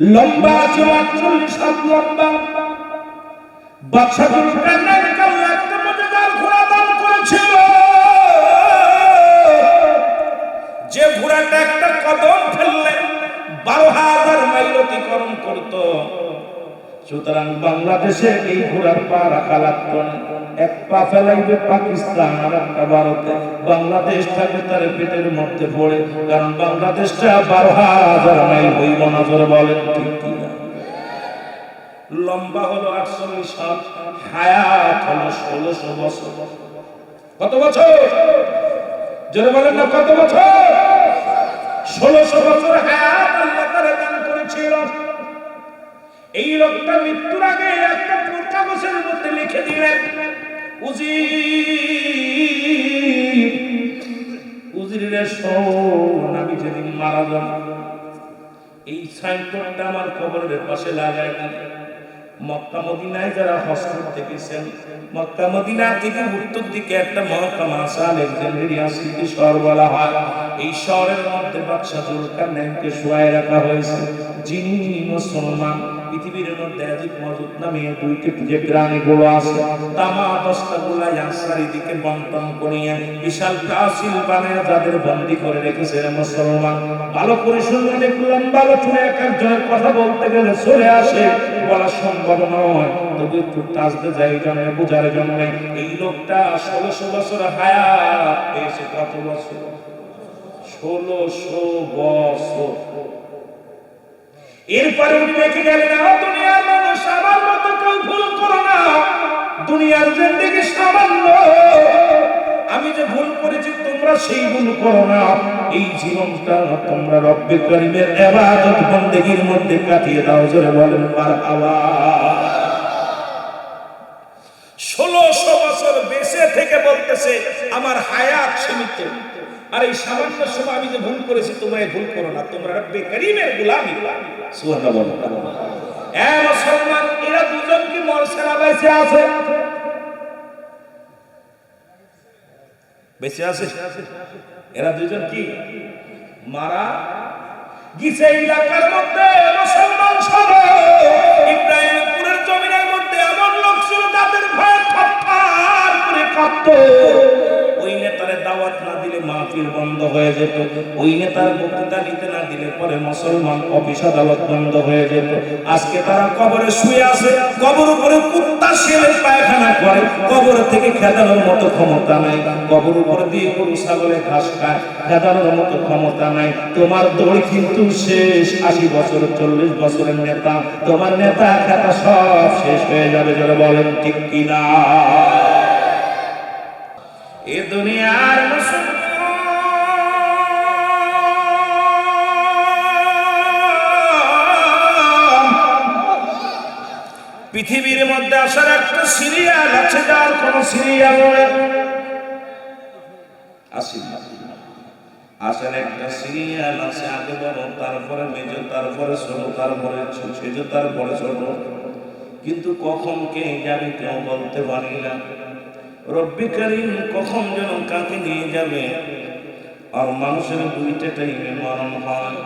লম্বা ছিল আটচল্লিশ হাত লম্বা। ঘোড়া দান করেছিল। যে ঘোড়াটা একটা কদম ফেললে বারো হাজার মাইল অতিক্রম করত। সুতরাং বাংলাদেশে এই ঘোড়ার পা রাখা লাগত না। এক পা ফেলাইবে পাকিস্তান, আর একটা ভারতে। বাংলাদেশ থাকে তার পেটের মধ্যে পড়ে। কারণ বাংলাদেশটা বারো হাজার মাইল হইব না জোরে বলেন ঠিক কিনা লম্বা হলো আটচল্লিশ হাত হায়াত হলো ষোলোশো বছর। কত বছর? জোরে বলেন না, কত বছর? ষোলোশো বছর হায়াত আল্লাহ তারা দান করেছিল। এই লোকটা মৃত্যুর আগে একটা কাগজের মধ্যে লিখে দিলেন উজির উজিরে শোন মারা যাব, এই সাইনবোর্ডটা আমার কবরের পাশে লাগাই দিলেন মক্কা মদিনায় যারা হজ করতে গেছেন মক্কা উত্তর দিকে একটা মহকামা সিটি শহর বলা হয়। এই শহরের মধ্যে বাদশা জুলকারনাইনকে শুয়ায় রাখা হয়েছে। যিনি মুসলমান পৃথিবীর মধ্যে মজুদ নামে দুইটি যে প্রাণীগুলো আছে। তামা দশটা গুলা চারিদিকে বন্টন করিয়া বিশাল প্রাচীন বানায় যাদের বন্দি করে রেখেছে মুসলমান। ভালো করে শুনলেন একটু লম্বা চুলে এক একজনের কথা বলতে গেলে চলে আসে। বলা সম্ভব নয়, তবু একটু টাচতে যাই জন্য, বোঝার জন্য। এই লোকটা ষোলোশো বছর হায়াত পেয়েছে কত বছর? ষোলোশো বছর। এরপরে উনি রেখে গেলেন "আ, দুনিয়ার মানুষ আমার মতো কেউ ভুল করো না। দুনিয়ার জিন্দিগি সামান্য। আমি যে ভুল করেছি তোমরা সেই ভুল করো না। এই জীবনটা তোমরা রব্বে করিমের এবাদত বন্দেগীর মধ্যে কাটিয়ে দাও জোরে বলেন মার আওয়াজ ষোলোশো বছর বেঁচে থেকে বলতেছে, আমার হায়াত সীমিত। আর এই সামান্য সময় আমি যে ভুল করেছি এই ভুল করো না। তোমরা রব্বে করিমের গুলামি। মুসলমান, এরা দুজন কি মরসেরা বেঁচে আছে? বেঁচে আছে? এরা দুজন কি মারা গিসে এলাকার মধ্যে? মুসলমান সব ইব্রাহিমপুরের জমিনের মধ্যে এমন লোক ছিল যাদের ভয়ে কবর থেকে খেদানোর মতো ক্ষমতা নাই। কবর উপরে দিয়ে গরু, ছাগলে ঘাস খায়, খেদানোর মতো ক্ষমতা নাই। তোমার দড়ি কিন্তু শেষ। আশি বছর, চল্লিশ বছরের নেতা। তোমার নেতা খেতা সব শেষ হয়ে যাবে যারা বলেন ঠিক কিনা? এ দুনিয়ার পৃথিবীর মধ্যে আসার একটা সিরিয়াল আছে, যার কোন সিরিয়াল আসি আসেন একটা সিরিয়াল আছে, আগে বড় তারপরে মেজ, তারপরে ছোট, তারপরে সেজ, তারপরে ছোট। কিন্তু কখন কে যাবে কেউ বলতে পারি না। রব্বি করিম কখন যেন কাকে নিয়ে যাবে? আর মানুষের দুইটা টাইমে মরণ হয়।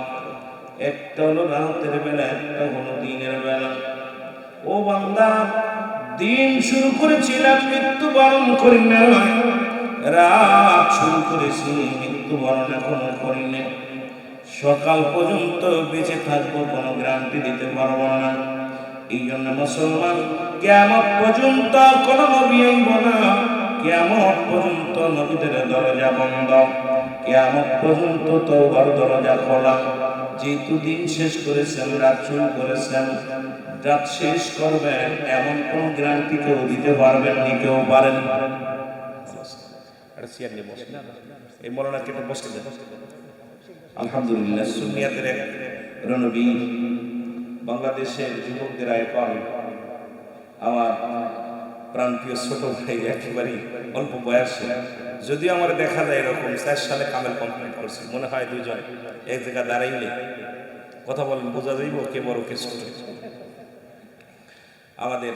একটা হলো রাতের বেলা, একটা হলো দিনের বেলা। ও বান্দা, দিন শুরু করেছিলাম, মৃত্যুবরণ করি না রাত শুরু করেছি, মৃত্যুবরণ এখনও করি না সকাল পর্যন্ত বেঁচে থাকব, কোনো গ্যারান্টি দিতে পারব না। এই জন্য মুসলমান কেমন পর্যন্ত কোনো নবী আইব না। কেমন পর্যন্ত নবীদের দরজা বন্ধ। কেমন পর্যন্ত তোবার দরজা খোলা। যেহেতু দিন শেষ করেছেন রাত শুরু করেছেন রাত শেষ করবেন এমন কোন গ্যারান্টি কেউ দিতে পারবেন নি কেউ পারেন এই মরণা কেটে দেন। আলহামদুলিল্লাহ সুনিয়াতের এক রণবীর বাংলাদেশের যুবকদের এখন আমার প্রান্তীয় ছোট ভাই একেবারেই অল্প বয়সে। যদিও আমার দেখা যায় এরকম চার সালে কামেল কমপ্লিট করছি, মনে হয় দুজন এক জায়গা দাঁড়াইলে কথা বলেন, বোঝা যাইব কে বড়, কে ছোট। আমাদের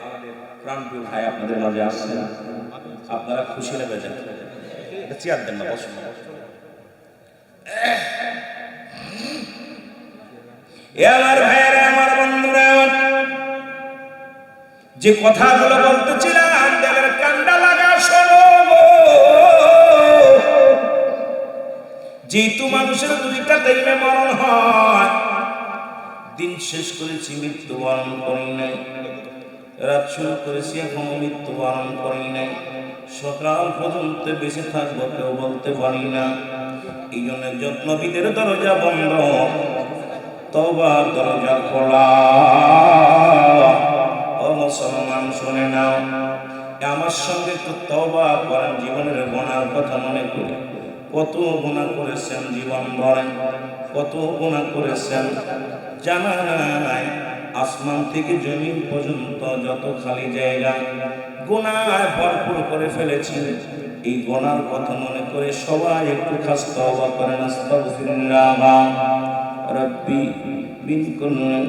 প্রাণপ্রিয় ভাই আপনাদের মাঝে আসছেন। আপনারা খুশি নেবে যান চেয়ার দেন না, বসুন। এ আমার ভাইয়েরা যে কথাগুলো বলতেছিলাম দেবের কান্ডা লাগা শোনো। যেহেতু মানুষের দুইটা টাইমে মরণ হয়, দিন শেষ করেছি, মৃত্যুবরণ করি নাই। রাত শুরু করেছি, এখনও মৃত্যুবরণ করি নাই। সকাল পর্যন্ত বেঁচে থাকব, কেউ বলতে পারি না। এই জন্য যত্নবিদের দরজা বন্ধ তবার দরজা খোলা। মুসলমান শুনে নাও। আমার সঙ্গে একটু তবা করেন, জীবনের গোনার কথা মনে করে। কত গুণা করেছেন জীবন ভরে কত গুণা করেছেন জানা নাই। আসমান থেকে জমিন পর্যন্ত যত খালি জায়গা, গোনায় ভরপুর করে ফেলেছি। এই গোনার কথা মনে করে সবাই একটু খাস তওবা করেন, আস্তাগফিরুল্লাহ। রব্বি মিন কুল্লি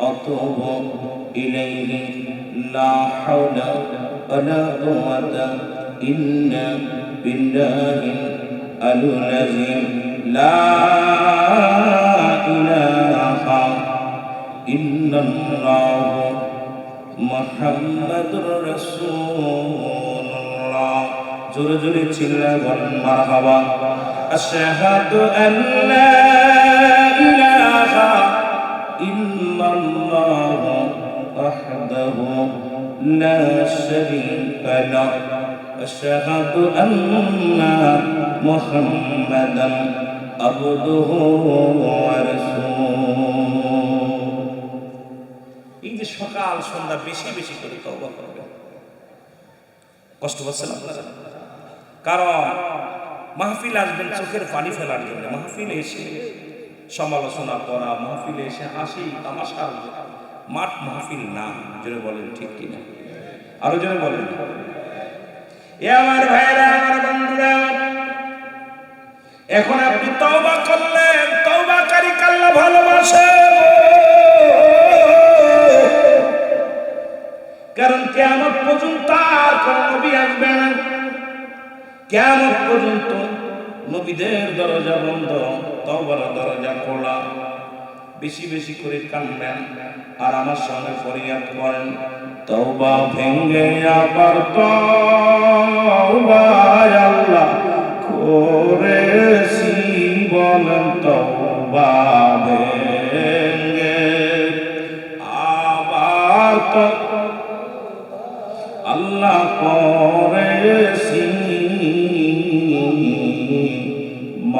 আতুবু ইলাইহি লা হাওলা ওয়ালা কুওয়াতা ইল্লা বিল্লাহি আল-আযীম লা ইলাহা ইল্লাল্লাহ মুহাম্মাদুর রাসূলুল্লাহ জোরে জোরে চিল্লা বলেন, মারহাবা। আশহাদু আল্লা ইল্লাল্লাহ ওয়াহদাহু লা শারীকা লাহ আশহাদু আন্না মুহাম্মাদান আবদুহু ওয়া রাসূলুহু এই যে সকাল, সন্ধ্যা বেশি বেশি করে তওবা করবেন। কষ্ট পাচ্ছেন আপনারা? কারণ মাহফিল আসবেন, চোখের পানি ফেলার জন্য। মাহফিল এসে সমালোচনা করা, মাহফিলে এসে হাসি তামাশার মাঠ মাহফিল না, জোরে বলেন ঠিক কিনা আরও জোরে বলেন। এ আমার ভাইরা, আমার বন্ধুরা, এখন আপনি তওবা করলেন তওবাকারী কাল্লা ভালোবাসে। কারণ কেমন পর্যন্ত আর কোন নবী আসবে না। কেমন পর্যন্ত নবীদের দরজা বন্ধ তবার দরজা খোলা। বেশি বেশি করে কানবেন আর আমার সঙ্গে ফরিয়াদ করেন। তওবা ভেঙ্গে আবার আল্লাহ করেছি বলেন, তওবা ভেঙ্গে আবার আল্লাহ করেছি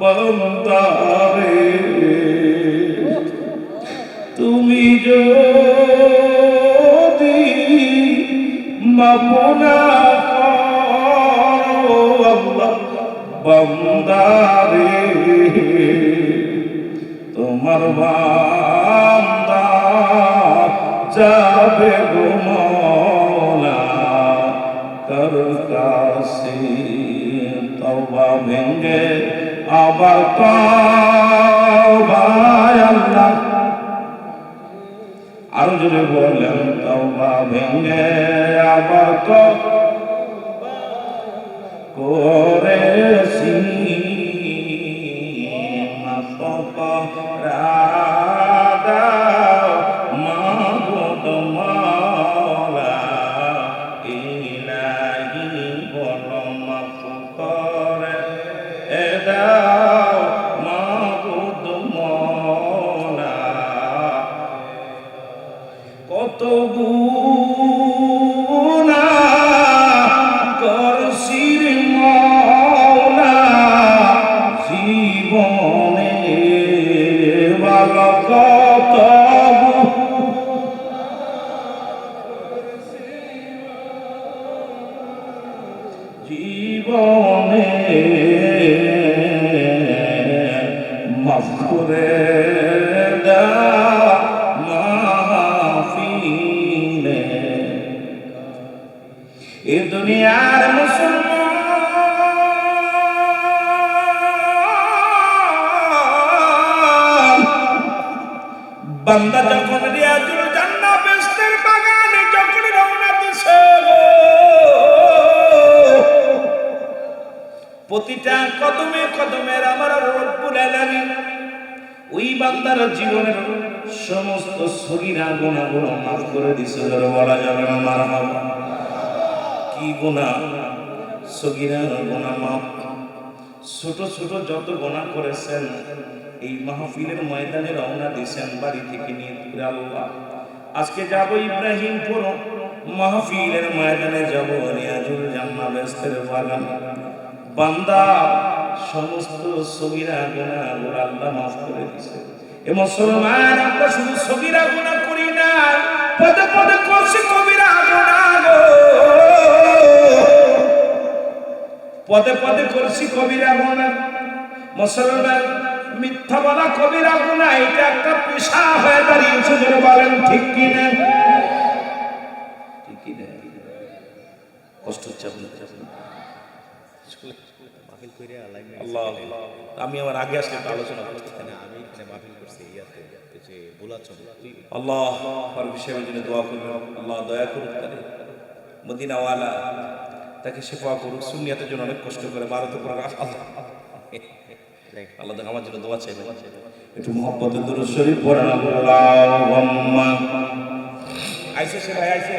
বন্দারে তুমি যদি মাপনা বন্দারে তোমার বান্দা যাবে গো মৌলা কর কাছে তওবা ভেঙ্গে আবার আল্লাহ। আরও জোরে বললেন তওবা ভেঙে আবার তো দুনিয়ার মুসলমান। বান্দা যখন রিয়াজুল জান্না বেস্তের বাগানে যখন রওনা দিছে প্রতিটা কদমে কদমের আমার রব্বুল আলামিন ওই বান্দার জীবনের সমস্ত সগিরা গুণাগুলো মাফ করে দিছিল বলা যাবে না মারা কি গুণা? সগিরা গুণা মাফ। ছোট ছোট যত গোনা করেছেন, এই মাহফিলের ময়দানে রওনা দিয়েছেন বাড়ি থেকে নিয়ে আল্লাহ। আজকে যাব ইব্রাহিমপুর, মাহফিলের ময়দানে যাব রিয়াজুল জান্নাহ বেস্তের বাগান। বান্দা, সমস্ত সগিরা গুনাহ আল্লাহ আল্লাহ মাফ করে দিয়েছে। এ মুসলমান, আমরা শুধু সগিরা গুনাহ করি না, পদে পদে করছি কবিরা গুনাহ পদে পদে করছি কবিরা গুনাহ মুসলমান মিথ্যা বলা কবিরা গুনাহ এটা একটা পেশা হয়ে দাঁড়িয়েছে যারা বলেন, ঠিক কি না? ঠিক কি না? কষ্ট হচ্ছে আমি আমার আগে আসলে আলোচনা করতে আমি মাহফিল করছি ইয়াতে যে বোলাচন তুই আল্লাহ আর বিষয়ের জন্য দোয়া করবেন। আল্লাহ দয়া করুক মদিনাওয়ালা তাকে সে পাওয়া করুক সুনিয়াতের জন্য অনেক কষ্ট করে ভারত করে আল্লাহ। আল্লাহ দেখ আমার জন্য দোয়া চাই একটু মোহাম্মতের দূর শরীফ পড়ে না আইসে সে ভাই আইসে।